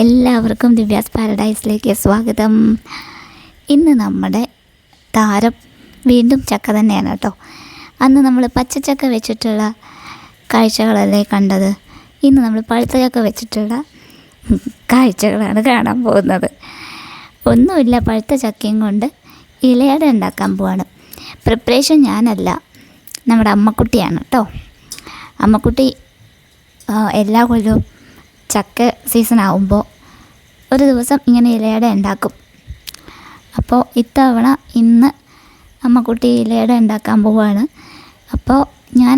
എല്ലാവർക്കും ദിവ്യാസ് പാരഡൈസിലേക്ക് സ്വാഗതം. ഇന്ന് നമ്മുടെ താരം വീണ്ടും ചക്ക തന്നെയാണ് കേട്ടോ. അന്ന് നമ്മൾ പച്ചച്ചക്ക വെച്ചിട്ടുള്ള കാഴ്ചകളല്ലേ കണ്ടത്? ഇന്ന് നമ്മൾ പഴുത്ത ചക്ക വെച്ചിട്ടുള്ള കാഴ്ചകളാണ് കാണാൻ പോകുന്നത്. ഒന്നുമില്ല പഴുത്ത ചക്കയും കൊണ്ട് ഇലയട ഉണ്ടാക്കാൻ പോവാണ്. പ്രിപ്പറേഷൻ ഞാനല്ല നമ്മുടെ അമ്മക്കുട്ടിയാണ് കേട്ടോ. അമ്മക്കുട്ടി എല്ലാ കൊല്ലവും ചക്ക സീസൺ ആവുമ്പോൾ ഒരു ദിവസം ഇങ്ങനെ ഇലയുടെ ഉണ്ടാക്കും. അപ്പോൾ ഇത്തവണ ഇന്ന് അമ്മക്കുട്ടി ഇലയുടെ ഉണ്ടാക്കാൻ പോവുകയാണ് അപ്പോൾ ഞാൻ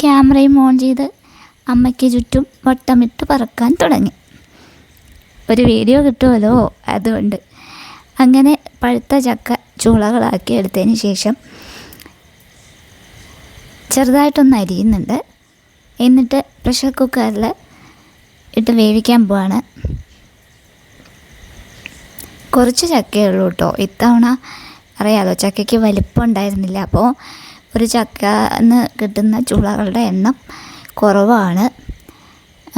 ക്യാമറയും ഓൺ ചെയ്ത് അമ്മയ്ക്ക് ചുറ്റും വട്ടമിട്ട് പറക്കാൻ തുടങ്ങി. ഒരു വീഡിയോ കിട്ടുമല്ലോ അതുകൊണ്ട്. അങ്ങനെ പഴുത്ത ചക്ക ചൂളകളാക്കി എടുത്തതിന് ശേഷം ചെറുതായിട്ടൊന്ന് അരിയുന്നുണ്ട്. എന്നിട്ട് പ്രഷർ കുക്കറിൽ ഇട്ട് വേവിക്കാൻ പോവാണ്. കുറച്ച് ചക്കയേ ഉള്ളൂ കേട്ടോ. ഇത്തവണ അറിയാലോ ചക്കയ്ക്ക് വലിപ്പം ഉണ്ടായിരുന്നില്ല. അപ്പോൾ ഒരു ചക്കന്ന് കിട്ടുന്ന ചുളകളുടെ എണ്ണം കുറവാണ്.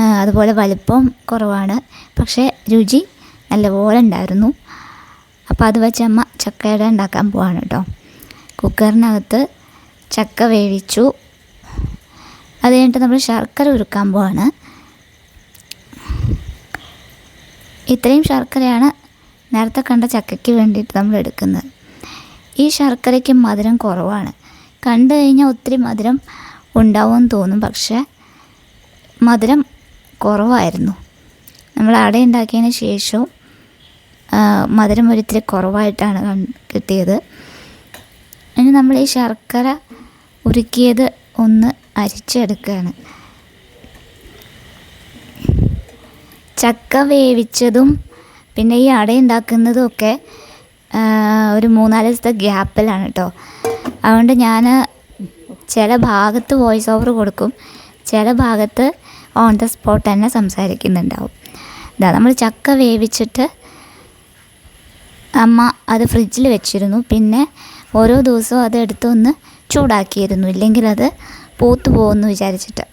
അതുപോലെ വലിപ്പം കുറവാണ്. പക്ഷേ രുചി നല്ലപോലെ ഉണ്ടായിരുന്നു. അപ്പോൾ അത് വെച്ച് അമ്മ ചക്കയുടെ ഉണ്ടാക്കാൻ പോവാണ് കേട്ടോ. കുക്കറിനകത്ത് ചക്ക വേവിച്ചു. അത് കഴിഞ്ഞിട്ട് നമ്മൾ ശർക്കര ഉരുക്കാൻ പോവാണ്. ഇത്രയും ശർക്കരയാണ് നേരത്തെ കണ്ട ചക്കയ്ക്ക് വേണ്ടിയിട്ട് നമ്മൾ എടുക്കുന്നത്. ഈ ശർക്കരയ്ക്ക് മധുരം കുറവാണ്. കണ്ടു കഴിഞ്ഞാൽ ഒത്തിരി മധുരം ഉണ്ടാവുമെന്ന് തോന്നും. പക്ഷേ മധുരം കുറവായിരുന്നു. നമ്മൾ അട ഉണ്ടാക്കിയതിന് ശേഷവും മധുരം ഒരിത്തിരി കുറവായിട്ടാണ് കിട്ടിയത്. ഇനി നമ്മൾ ഈ ശർക്കര ഉരുക്കിയത് ഒന്ന് അരിച്ചെടുക്കുകയാണ്. ചക്ക വേവിച്ചതും പിന്നെ ഈ അട ഉണ്ടാക്കുന്നതും ഒക്കെ ഒരു മൂന്നാൽ ദിവസത്തെ ഗ്യാപ്പിലാണ് കേട്ടോ അതുകൊണ്ട് ഞാൻ ചില ഭാഗത്ത് വോയിസ് ഓവർ കൊടുക്കും ചില ഭാഗത്ത് ഓൺ ദ സ്പോട്ട് തന്നെ സംസാരിക്കുന്നുണ്ടാവും. ഇതാ നമ്മൾ ചക്ക വേവിച്ചിട്ട് അമ്മ അത് ഫ്രിഡ്ജിൽ വെച്ചിരുന്നു. പിന്നെ ഓരോ ദിവസവും അത് എടുത്തൊന്ന് ചൂടാക്കിയിരുന്നു. ഇല്ലെങ്കിൽ അത് പൂത്തു പോകുമെന്ന് വിചാരിച്ചിട്ട്.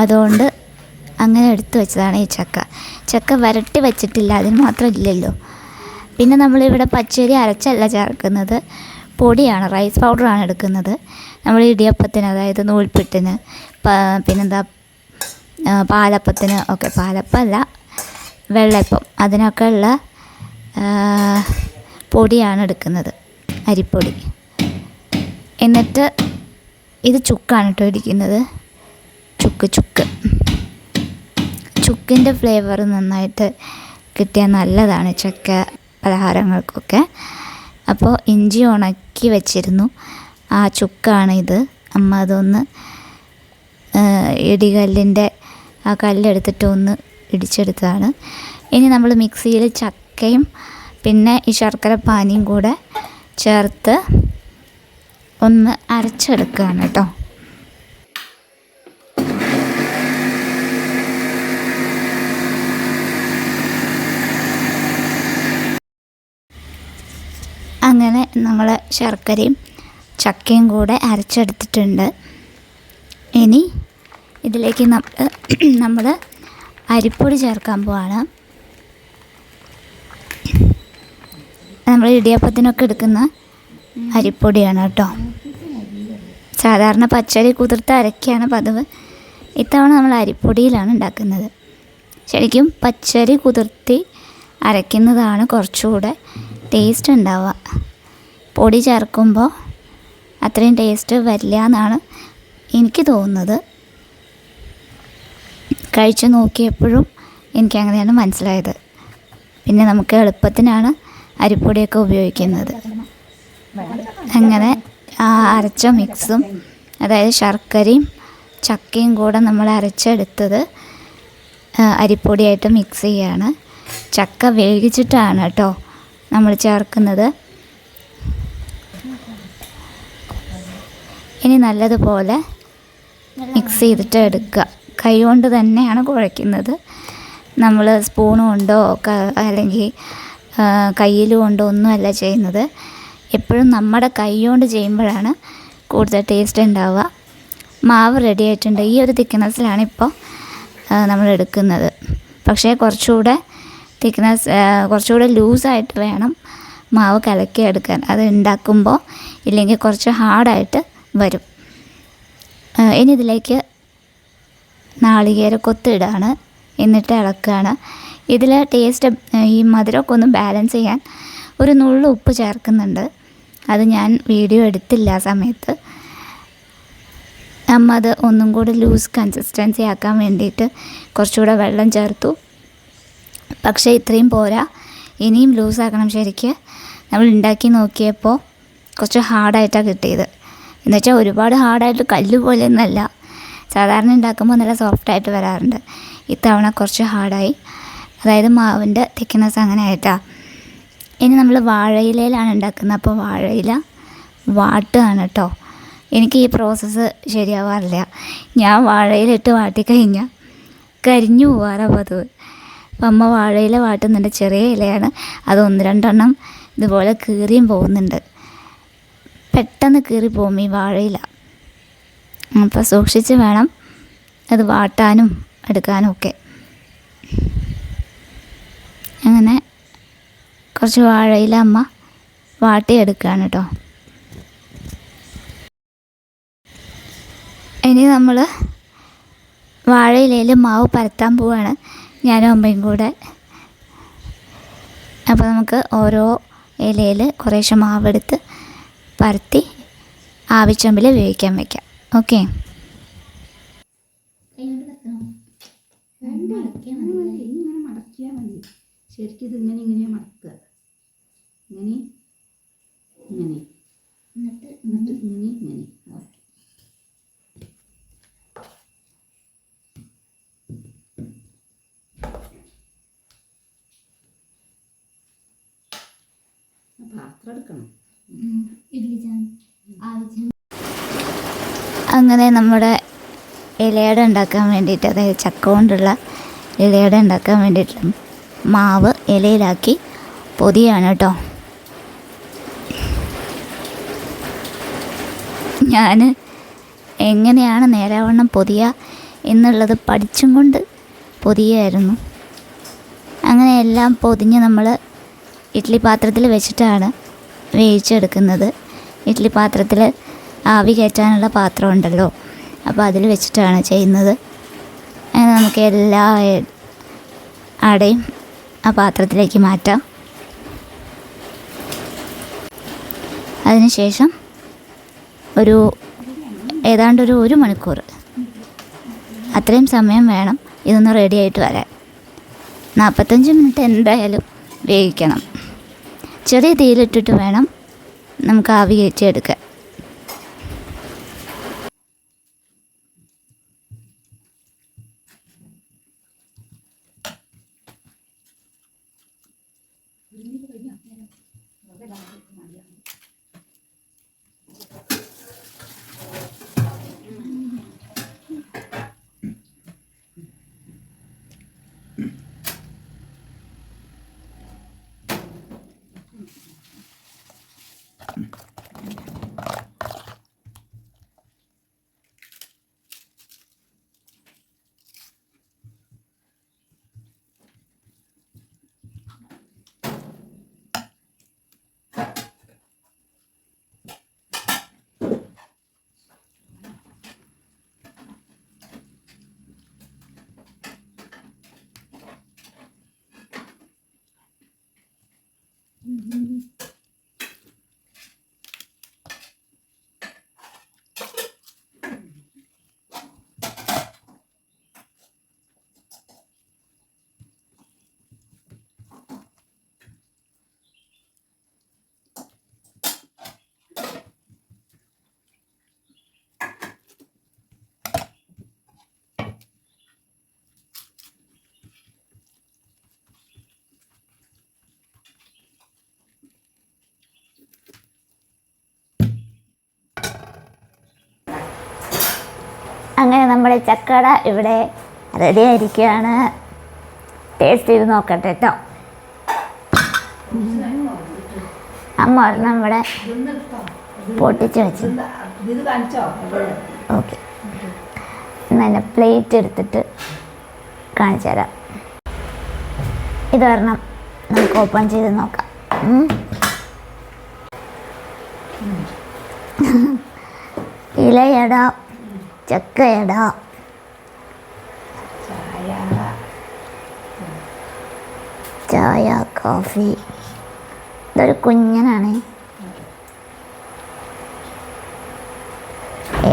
അതുകൊണ്ട് അങ്ങനെ എടുത്തു വെച്ചതാണ് ഈ ചക്ക. ചക്ക വരട്ടി വെച്ചിട്ടില്ല അതിന് മാത്രം ഇല്ലല്ലോ. പിന്നെ നമ്മളിവിടെ പച്ചരി അരച്ചല്ല ചേർക്കുന്നത്. പൊടിയാണ് റൈസ് പൗഡറാണ് എടുക്കുന്നത്. നമ്മൾ ഇടിയപ്പത്തിന് അതായത് നൂൽപ്പിട്ടിന് പിന്നെന്താ പാലപ്പത്തിന് ഒക്കെ പാലപ്പമല്ല വെള്ളയപ്പം അതിനൊക്കെ ഉള്ള പൊടിയാണ് എടുക്കുന്നത് അരിപ്പൊടി. എന്നിട്ട് ഇത് ചുക്കാണ് കേട്ടോ ഇരിക്കുന്നത്. ചുക്ക് ചുക്ക്. ചുക്കിന്റെ ഫ്ലേവർ നന്നായിട്ട് കിട്ടിയാൽ നല്ലതാണ് ചക്ക പലഹാരങ്ങൾക്കൊക്കെ. അപ്പോൾ ഇഞ്ചി ഉണക്കി വെച്ചിരുന്നു. ആ ചുക്കാണ് ഇത്. അമ്മ അതൊന്ന് ഇടികല്ലിന്റെ ആ കല്ലെടുത്തിട്ട് ഒന്ന് ഇടിച്ചെടുത്തതാണ്. ഇനി നമ്മൾ മിക്സിയിൽ ചക്കയും പിന്നെ ഈ ശർക്കര പാനിയും കൂടെ ചേർത്ത് ഒന്ന് അരച്ചെടുക്കുകയാണ് കേട്ടോ അങ്ങനെ നമ്മൾ ശർക്കരയും ചക്കയും കൂടെ അരച്ചെടുത്തിട്ടുണ്ട്. ഇനി ഇതിലേക്ക് നമ്മൾ നമ്മൾ അരിപ്പൊടി ചേർക്കാൻ പോവാണ്. നമ്മൾ ഇടിയപ്പത്തിനൊക്കെ എടുക്കുന്ന അരിപ്പൊടിയാണ് കേട്ടോ. സാധാരണ പച്ചരി കുതിർത്ത് അരക്കുകയാണ് പതിവ്. ഇത്തവണ നമ്മൾ അരിപ്പൊടിയിലാണ് ഉണ്ടാക്കുന്നത്. ശരിക്കും പച്ചരി കുതിർത്തി അരയ്ക്കുന്നതാണ് കുറച്ചുകൂടെ ടേസ്റ്റ് ഉണ്ടാവുക. പൊടി ചേർക്കുമ്പോൾ അത്രയും ടേസ്റ്റ് വരില്ല എന്നാണ് എനിക്ക് തോന്നുന്നത്. കഴിച്ചു നോക്കിയപ്പോഴും എനിക്ക് അങ്ങനെയാണ് മനസ്സിലായത്. പിന്നെ നമുക്ക് എളുപ്പത്തിനാണ് അരിപ്പൊടിയൊക്കെ ഉപയോഗിക്കുന്നത്. അങ്ങനെ അരച്ച മിക്സും അതായത് ശർക്കരയും ചക്കയും കൂടെ നമ്മൾ അരച്ചെടുത്തത് അരിപ്പൊടിയായിട്ട് മിക്സ് ചെയ്യാണ്. ചക്ക വേവിച്ചിട്ടാണ് കേട്ടോ നമ്മൾ ചേർക്കുന്നത്. ഇനി നല്ലതുപോലെ മിക്സ് ചെയ്തിട്ട് എടുക്കുക. കൈ കൊണ്ട് തന്നെയാണ് കുഴയ്ക്കുന്നത്. നമ്മൾ സ്പൂൺ കൊണ്ടോ അല്ലെങ്കിൽ കയ്യിൽ കൊണ്ടോ ഒന്നുമല്ല ചെയ്യുന്നത്. എപ്പോഴും നമ്മുടെ കൈ കൊണ്ട് ചെയ്യുമ്പോഴാണ് കൂടുതൽ ടേസ്റ്റ് ഉണ്ടാവുക. മാവ് റെഡി ആയിട്ടുണ്ട്. ഈ ഒരു തിക്നെസ്സിലാണ് ഇപ്പോൾ നമ്മൾ എടുക്കുന്നത്. പക്ഷേ കുറച്ചുകൂടെ തിക്നെസ് കുറച്ചുകൂടെ ലൂസായിട്ട് വേണം മാവ് കലക്കി എടുക്കാൻ അത് ഉണ്ടാക്കുമ്പോൾ ഇല്ലെങ്കിൽ കുറച്ച് ഹാർഡായിട്ട് വരും. ഇനി ഇതിലേക്ക് നാളികേര കൊത്തിടാണ്. എന്നിട്ട് ഇളക്കുകയാണ് ഇതിൽ ടേസ്റ്റ് ഈ മധുരമൊക്കെ ഒന്ന് ബാലൻസ് ചെയ്യാൻ ഒരു നുള്ളു ഉപ്പ് ചേർക്കുന്നുണ്ട്. അത് ഞാൻ വീഡിയോ എടുത്തില്ല ആ സമയത്ത്. അമ്മ അത് ഒന്നും കൂടി ലൂസ് കൺസിസ്റ്റൻസി ആക്കാൻ വേണ്ടിയിട്ട് കുറച്ചുകൂടെ വെള്ളം ചേർത്തു. പക്ഷേ ഇത്രയും പോരാ. ഇനിയും ലൂസാക്കണം ശരിക്ക്. നമ്മൾ ഉണ്ടാക്കി നോക്കിയപ്പോൾ കുറച്ച് ഹാർഡായിട്ടാണ് കിട്ടിയത്. എന്നുവെച്ചാൽ ഒരുപാട് ഹാർഡായിട്ട് കല്ല് പോലെയൊന്നല്ല സാധാരണ ഉണ്ടാക്കുമ്പോൾ നല്ല സോഫ്റ്റായിട്ട് വരാറുണ്ട്. ഇത്തവണ കുറച്ച് ഹാർഡായി. അതായത് മാവിന്റെ തിക്നെസ് അങ്ങനെ ആയിട്ടാണ് ഇനി നമ്മൾ വാഴയിലയിലാണ് ഉണ്ടാക്കുന്നത്. അപ്പോൾ വാഴയില വാട്ടുകയാണ് കേട്ടോ. എനിക്ക് ഈ പ്രോസസ്സ് ശരിയാവാറില്ല. ഞാൻ വാഴയിലിട്ട് വാട്ടിക്കഴിഞ്ഞാൽ കരിഞ്ഞു പോവാറാ പതിവ്. അപ്പം അമ്മ വാഴയില വാട്ടുന്നുണ്ട്. ചെറിയ ഇലയാണ്. അത് ഒന്ന് രണ്ടെണ്ണം ഇതുപോലെ കീറിയും പോകുന്നുണ്ട്. പെട്ടെന്ന് കീറി പോകും ഈ വാഴയില. അപ്പോൾ സൂക്ഷിച്ച് വേണം അത് വാട്ടാനും എടുക്കാനും ഒക്കെ. അങ്ങനെ കുറച്ച് വാഴയില അമ്മ വാട്ടിയെടുക്കുകയാണ് കേട്ടോ. ഇനി നമ്മൾ വാഴയിലയിൽ മാവ് പരത്താൻ പോവാണ് ഞാനും അമ്മയും കൂടെ. അപ്പോൾ നമുക്ക് ഓരോ ഇലയിൽ കുറേശ്ശെ മാവെടുത്ത് പരത്തി ആവിച്ചമ്പിൽ വേവിക്കാൻ വയ്ക്കാം ഓക്കെ ഇങ്ങനെ ശരിക്കും ഇങ്ങനെ മടക്കുക. ഇങ്ങനെ ഇങ്ങനെ. ഇങ്ങനെ ഇങ്ങനെ ഓക്കെ പാത്രം എടുക്കണം അങ്ങനെ നമ്മുടെ ഇലയട ഉണ്ടാക്കാൻ വേണ്ടിയിട്ട് അതായത് ചക്ക കൊണ്ടുള്ള ഇലയട ഉണ്ടാക്കാൻ വേണ്ടിയിട്ട് മാവ് ഇലയിലാക്കി പൊതിയാണ് കേട്ടോ. ഞാൻ എങ്ങനെയാണ് നേരാവണ്ണം പൊതിയ എന്നുള്ളത് പഠിച്ചും കൊണ്ട് പൊതിയായിരുന്നു അങ്ങനെ എല്ലാം പൊതിഞ്ഞ് നമ്മൾ ഇഡ്ഡലി പാത്രത്തിൽ വെച്ചിട്ടാണ് വേവിച്ചെടുക്കുന്നത്. ഇഡ്ഡലി പാത്രത്തിൽ ആവി കയറ്റാനുള്ള പാത്രം ഉണ്ടല്ലോ അപ്പോൾ അതിൽ വെച്ചിട്ടാണ് ചെയ്യുന്നത്. അങ്ങനെ നമുക്ക് എല്ലാ ആടെയും ആ പാത്രത്തിലേക്ക് മാറ്റാം. അതിനുശേഷം ഒരു ഏതാണ്ട് ഒരു ഒരു മണിക്കൂർ. അത്രയും സമയം വേണം ഇതൊന്ന് റെഡി ആയിട്ട് വരാൻ. നാൽപ്പത്തഞ്ച് മിനിറ്റ് എന്തായാലും വേവിക്കണം. ചെറിയ തീയിലിട്ടിട്ട് വേണം നമുക്ക് ആവി കയറ്റിയെടുക്കാൻ. 你就不一样。Mm-hmm. അങ്ങനെ നമ്മുടെ ചക്കട ഇവിടെ റെഡി ആയിരിക്കുകയാണ്. ടേസ്റ്റ് ചെയ്ത് നോക്കട്ടെ കേട്ടോ അമ്മ ഒരെണ്ണം ഇവിടെ പൊട്ടിച്ച് വെച്ചു. ഓക്കെ എന്നാൽ പ്ലേറ്റ് എടുത്തിട്ട് കാണിച്ചു തരാം. ഇതൊരെണ്ണം നമുക്ക് ഓപ്പൺ ചെയ്ത് നോക്കാം. ഇലയിടാം ചക്കയിടാം. ചായ. കോഫി. ഇതൊരു കുഞ്ഞനാണ്.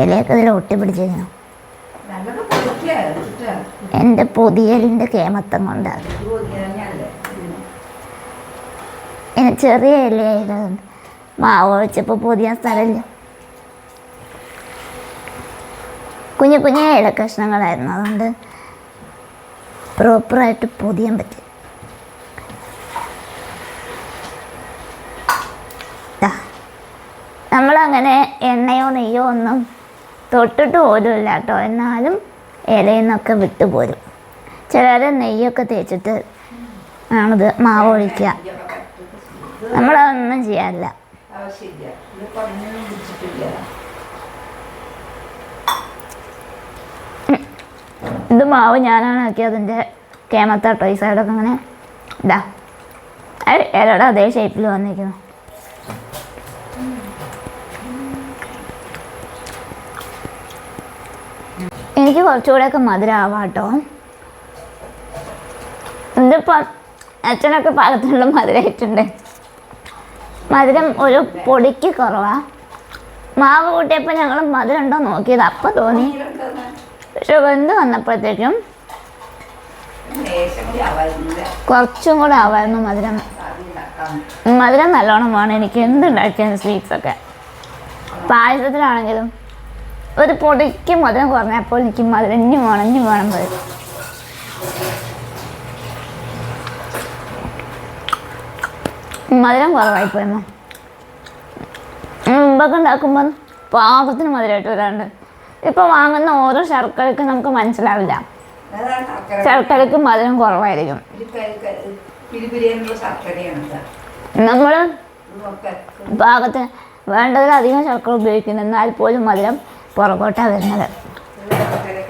ഇലയൊക്കെ ഇതിൽ ഒട്ടിപ്പിടിച്ചിരുന്നു പിടിച്ചിരുന്നു എന്റെ പൊതിയലിന്റെ കേമത്തം കൊണ്ടാണ് ചെറിയ ഇലയായിരുന്നു മാവ് ഒഴിച്ചപ്പോൾ പൊതിയാൻ സ്ഥലമില്ല. കുഞ്ഞു കുഞ്ഞു ഇല കഷ്ണങ്ങളായിരുന്നു. അതുകൊണ്ട് പ്രോപ്പറായിട്ട് പൊതിയാൻ പറ്റി. നമ്മളങ്ങനെ എണ്ണയോ നെയ്യോ ഒന്നും തൊട്ടിട്ട് പോലും ഇല്ല കേട്ടോ. എന്നാലും ഇലയിൽ നിന്നൊക്കെ വിട്ടുപോരും ചിലർ നെയ്യൊക്കെ തേച്ചിട്ട് ആണിത് മാവ് ഒഴിക്കുക. നമ്മളതൊന്നും ചെയ്യാറില്ല. ഇത് മാവ് ഞാനാണ് ആക്കിയത്. അതിന്റെ കേമത്താട്ടോ ഈ സൈഡൊക്കെ അങ്ങനെ ഇതാ. ഇലയുടെ അതേ ഷേപ്പിൽ വന്നിരിക്കുന്നു. എനിക്ക് കുറച്ചുകൂടെയൊക്കെ ആവാം കേട്ടോ. ഇതിപ്പം അച്ഛനൊക്കെ പാകത്തിനുള്ള മധുരമായിട്ടുണ്ട് മധുരം ഒരു പൊടിക്ക് കുറവാ. മാവ് കൂട്ടിയപ്പോൾ ഞങ്ങൾ മധുരം ഉണ്ടോ നോക്കിയത്. അപ്പം തോന്നി. പക്ഷെ വെന്ത് വന്നപ്പോഴത്തേക്കും കുറച്ചും കൂടെ ആവായിരുന്നു മധുരം മധുരം നല്ലോണം വേണം എനിക്ക് എന്തുണ്ടാക്കിയാലും സ്വീറ്റ്സൊക്കെ പായസത്തിലാണെങ്കിലും ഒരു പൊടിക്ക് മധുരം കുറഞ്ഞപ്പോൾ എനിക്ക് മധുരം ഇനി വേണം ഇനി വേണം വരും മധുരം കുറവായി കുറവായിപ്പോയമ്മ മുമ്പൊക്കെ ഉണ്ടാക്കുമ്പോൾ പാകത്തിന് മധുരമായിട്ട് വരാണ്ട് ഇപ്പോൾ വാങ്ങുന്ന ഓരോ ശർക്കരയ്ക്കും നമുക്ക് മനസ്സിലാവില്ല. ശർക്കരക്ക് ശർക്കരയ്ക്ക് മധുരം കുറവായിരിക്കും നമ്മൾ ഇതൊക്കെ പാകത്തിന് വേണ്ടതിലധികം ശർക്കര ഉപയോഗിക്കുന്നു. എന്നാൽ പോലും മധുരം പുറകോട്ടാണ് വരുന്നത്.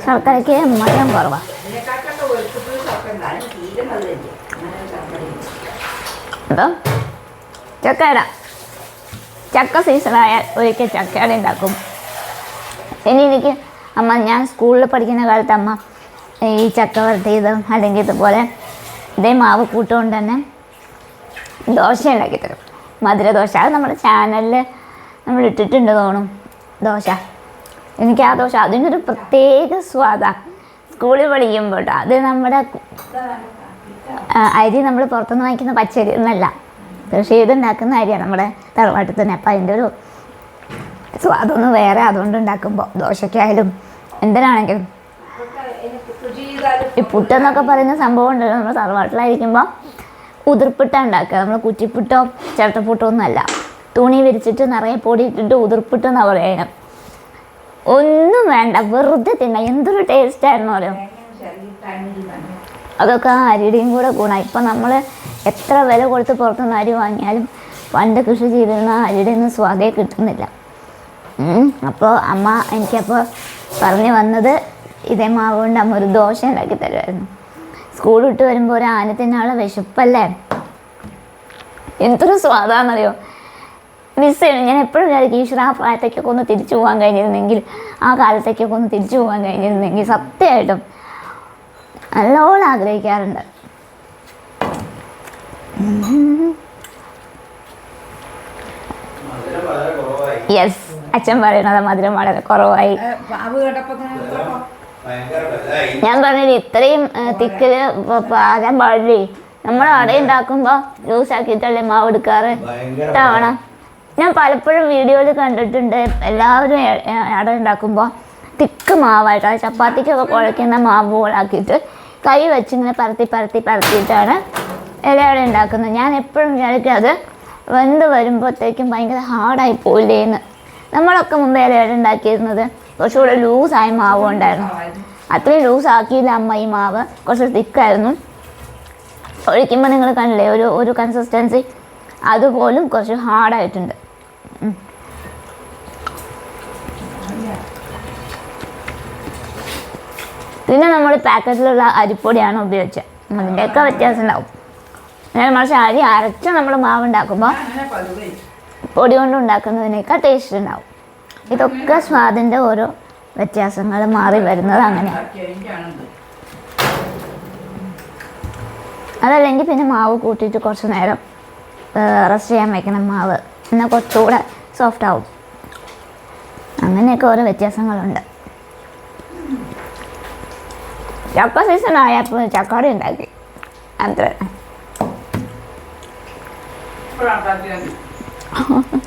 ശർക്കരയ്ക്ക് മധുരം കുറവാണ് അപ്പം ചക്കയുടെ. ചക്ക സീസണായാൽ ഒരിക്കൽ ചക്കയുടെ ഉണ്ടാക്കും. ഇനി എനിക്ക് അമ്മ ഞാൻ സ്കൂളിൽ പഠിക്കുന്ന കാലത്ത് അമ്മ ഈ ചക്ക ഇത് അല്ലെങ്കിൽ ഇതുപോലെ ഇതേ മാവ് കൂട്ടുകൊണ്ട് തന്നെ ദോശ ഉണ്ടാക്കി തരും. മധുര ദോശ. അത് നമ്മുടെ ചാനലിൽ നമ്മൾ ഇട്ടിട്ടുണ്ട് തോന്നും ദോശ. എനിക്ക് ആ ദോശ അതിനൊരു പ്രത്യേക സ്വാദാണ് സ്കൂളിൽ പഠിക്കുമ്പോൾ. അത് നമ്മുടെ അരി നമ്മൾ പുറത്തുനിന്ന് വാങ്ങിക്കുന്ന പച്ചരി എന്നല്ല. കൃഷി ചെയ്തുണ്ടാക്കുന്ന അരിയാണ് നമ്മുടെ തറവാട്ടിൽ തന്നെ. അപ്പം അതിന്റെ ഒരു സ്വാദൊന്ന് വേറെ അതുകൊണ്ട് ഉണ്ടാക്കുമ്പോൾ ദോശയ്ക്കായാലും എന്തിനാണെങ്കിലും ഈ പുട്ടെന്നൊക്കെ പറയുന്ന സംഭവം ഉണ്ടല്ലോ നമ്മൾ തറവാട്ടിലായിരിക്കുമ്പോൾ ഉതിർപ്പിട്ട ഉണ്ടാക്കുക. നമ്മൾ കുറ്റിപ്പുട്ടോ ചിരട്ടപ്പുട്ടോ ഒന്നുമല്ല തുണി വിരിച്ചിട്ട് നിറയെ പൊടി ഇട്ടിട്ട് ഉതിർപ്പിട്ട് എന്നാണ് പറയുന്നത് ഒന്നും വേണ്ട വെറുതെ തിന്ന. എന്തൊരു ടേസ്റ്റ് ആയിരുന്നു അറിയോ അതൊക്കെ ആ അരിയുടെയും കൂടെ ഗുണം. ഇപ്പം നമ്മൾ എത്ര വില കൊടുത്ത് പുറത്തുനിന്ന് അരി വാങ്ങിയാലും പണ്ട് കൃഷി ചെയ്തിരുന്ന ആ അരിയുടെ ഒന്നും സ്വാദേ കിട്ടുന്നില്ല. അപ്പോൾ അമ്മ എനിക്കപ്പോൾ പറഞ്ഞു വന്നത് ഇതേ മാവ് കൊണ്ട് അമ്മ ഒരു ദോശ ഉണ്ടാക്കി തരുമായിരുന്നു സ്കൂൾ വിട്ട് വരുമ്പോൾ ഒരു ആനത്തിനാളെ വിശപ്പല്ലേ? എന്തൊരു സ്വാദാണെന്നറിയോ മിസ് ചെയ്യണം. ഞാൻ എപ്പോഴും വിചാരിക്കും ഈശ്വര ആ പ്രായത്തേക്കൊക്കെ ഒന്ന് തിരിച്ചു പോകാൻ കഴിഞ്ഞിരുന്നെങ്കിൽ ആ കാലത്തേക്കൊക്കെ ഒന്ന് തിരിച്ചു പോകാൻ കഴിഞ്ഞിരുന്നെങ്കിൽ സത്യമായിട്ടും നല്ലോണം ആഗ്രഹിക്കാറുണ്ട്. യെസ് അച്ഛൻ പറയണത് മധുരം വളരെ കുറവായി. ഞാൻ പറഞ്ഞത് ഇത്രയും തിക്കിൽ പാകാൻ പാടില്ലേ? നമ്മൾ അട ഉണ്ടാക്കുമ്പോൾ ജ്യൂസ് ആക്കിയിട്ടല്ലേ മാവ് എടുക്കാറ്? ഭയങ്കര തവണ ഞാൻ പലപ്പോഴും വീഡിയോയിൽ കണ്ടിട്ടുണ്ട് എല്ലാവരും അട ഉണ്ടാക്കുമ്പോൾ തിക്ക് മാവായിട്ടാണ് അത് ചപ്പാത്തിക്കൊക്കെ കുഴയ്ക്കുന്ന മാവ് പോലാക്കിയിട്ട് കൈ വെച്ചിങ്ങനെ പരത്തി പരത്തി പരത്തിയിട്ടാണ് ഇലയട ഉണ്ടാക്കുന്നത്. ഞാൻ എപ്പോഴും വിചാരിക്കും അത് വെന്ത് വരുമ്പോഴത്തേക്കും ഭയങ്കര ഹാർഡായി പോയില്ലേന്ന് നമ്മളൊക്കെ മുമ്പ് ഇലയട ഉണ്ടാക്കിയിരുന്നത്? കുറച്ചുകൂടെ ലൂസായ മാവ് ഉണ്ടായിരുന്നു. അത്രയും ലൂസ് ആക്കിയില്ല അമ്മ ഈ മാവ്. കുറച്ച് തിക്കായിരുന്നു. ഒഴിക്കുമ്പോൾ നിങ്ങൾ കണ്ടില്ലേ ഒരു ഒരു കൺസിസ്റ്റൻസി അതുപോലും കുറച്ച് ഹാർഡായിട്ടുണ്ട്. പിന്നെ നമ്മൾ പാക്കറ്റിലുള്ള അരിപ്പൊടിയാണ് ഉപയോഗിച്ചത്. അതിന്റെയൊക്കെ വ്യത്യാസം ഉണ്ടാവും. എന്നാൽ മറിച്ച് അരി അരച്ച് നമ്മൾ മാവ് ഉണ്ടാക്കുമ്പോൾ പൊടി കൊണ്ട് ഉണ്ടാക്കുന്നതിനേക്കാൾ ടേസ്റ്റ് ഉണ്ടാവും. ഇതൊക്കെ സ്വാദിന്റെ ഓരോ വ്യത്യാസങ്ങൾ മാറി വരുന്നത് അങ്ങനെയാണ് അതല്ലെങ്കിൽ പിന്നെ മാവ് കൂട്ടിയിട്ട് കുറച്ച് നേരം റെസ്റ്റ് ചെയ്യാൻ വയ്ക്കണം മാവ്. എന്നാൽ കുറച്ചുകൂടെ സോഫ്റ്റ് ആവും. അങ്ങനെയൊക്കെ ഓരോ വ്യത്യാസങ്ങളുണ്ട്. ചക്ക സീസൺ ആയപ്പോൾ ചക്കടി ഉണ്ടാക്കി. അത്ര. 哈 哈